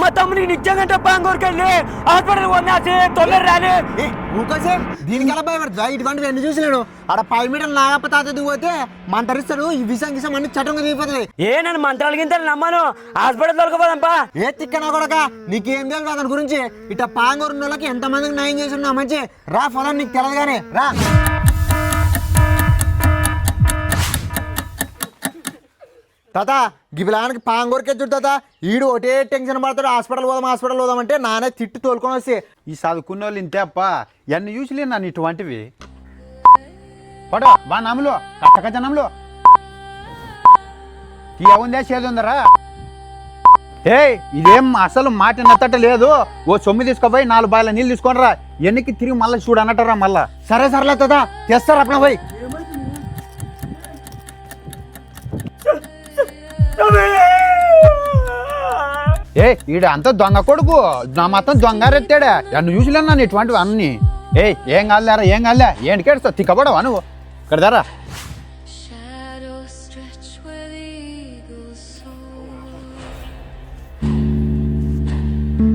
మా తమ్మునికి నిజంగా పాంగూరుకెళ్ళి హాస్పిటల్ పోతే తొందర రాని ఊకోసే దీనికి ఎలా ఎన్ని చూసినాడు. ఆడ పది మీటర్లు నాగప్ప తాత దిగిపోతే మంతరిస్తాడు ఈ విషం గిసం అన్ని చట్టంగా దిగిపోతుంది ఏ నన్ను మంత్రాల గింత నమ్మను? హాస్పిటల్ దొరకపోదాంపా ఏ తిక్కనా కొడక? నీకేం తెలుసు అతని గురించి? ఇట పాంగూరు వాళ్ళకి ఎంత మందికి నయం చేసి ఉన్నా మంచి రా ఫలం నీకు తెలియదు కానీ రా. తాత గిబిలానికి పాంగూరుకే చుట్టూ తాత. ఈడు ఒకటే టెన్షన్ పడతాడు హాస్పిటల్ పోదాం హాస్పిటల్ పోదాం అంటే నానే తిట్టి తోలుకొని వస్తే. ఈ చదువుకున్న వాళ్ళు ఇంతే అప్ప. ఎన్ని చూసిలే నన్ను ఇటువంటివి. పడు బా నమ్ములు కచ్చ కచ్చ నమ్ములు తీయవుందే చేదుందరా ఏయ్ ఇదేం అసలు మాట నెత్తట లేదు. ఓ సొమ్ము తీసుకుపోయి నాలుగు బాయిల నీళ్ళు తీసుకొని రా ఎన్నికి తిరిగి మళ్ళీ చూడు అన్నట్టరా మళ్ళా. సరే సర్లే తాత. తెస్తారు అప్పుడు పోయి. ఏ ఈడ అంత దొంగ కొడుకు. నా మొత్తం దొంగ రెత్తాడా నన్ను చూసిలే నన్ను ఇటువంటివి అన్ని. ఏయ్ ఏం కాదులేరా ఏం కాదులే. ఏంటి కేడుస్తావు తిక్కబడవా నువ్వు? ఇక్కడ దారా.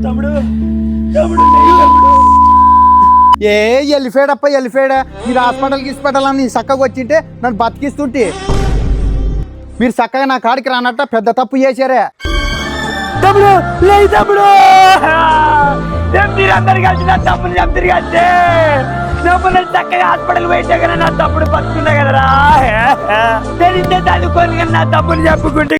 తమ్ముడు తమ్ముడు ఏ ఎలిఫేడప్ప ఎలిఫేడ మీరు హాస్పిటల్కి హాస్పిటల్ అని చక్కగా వచ్చింటే నన్ను బతికిస్తుంటే. మీరు చక్కగా నా కాడికి రానట్ట పెద్ద తప్పు చేశారే. తమ్ముడు లేదు తమ్ముడు మీరందరు కలిసి నా తమ్ముడు చెప్తారు కలిసి లోపల చక్కగా హాస్పిటల్ పోయితే కదా నా తమ్ముడు బతుకున్నా కదరా. నేను ఇంతే చదువుకొని కానీ నా తమ్ముడు చెప్పుకుంటే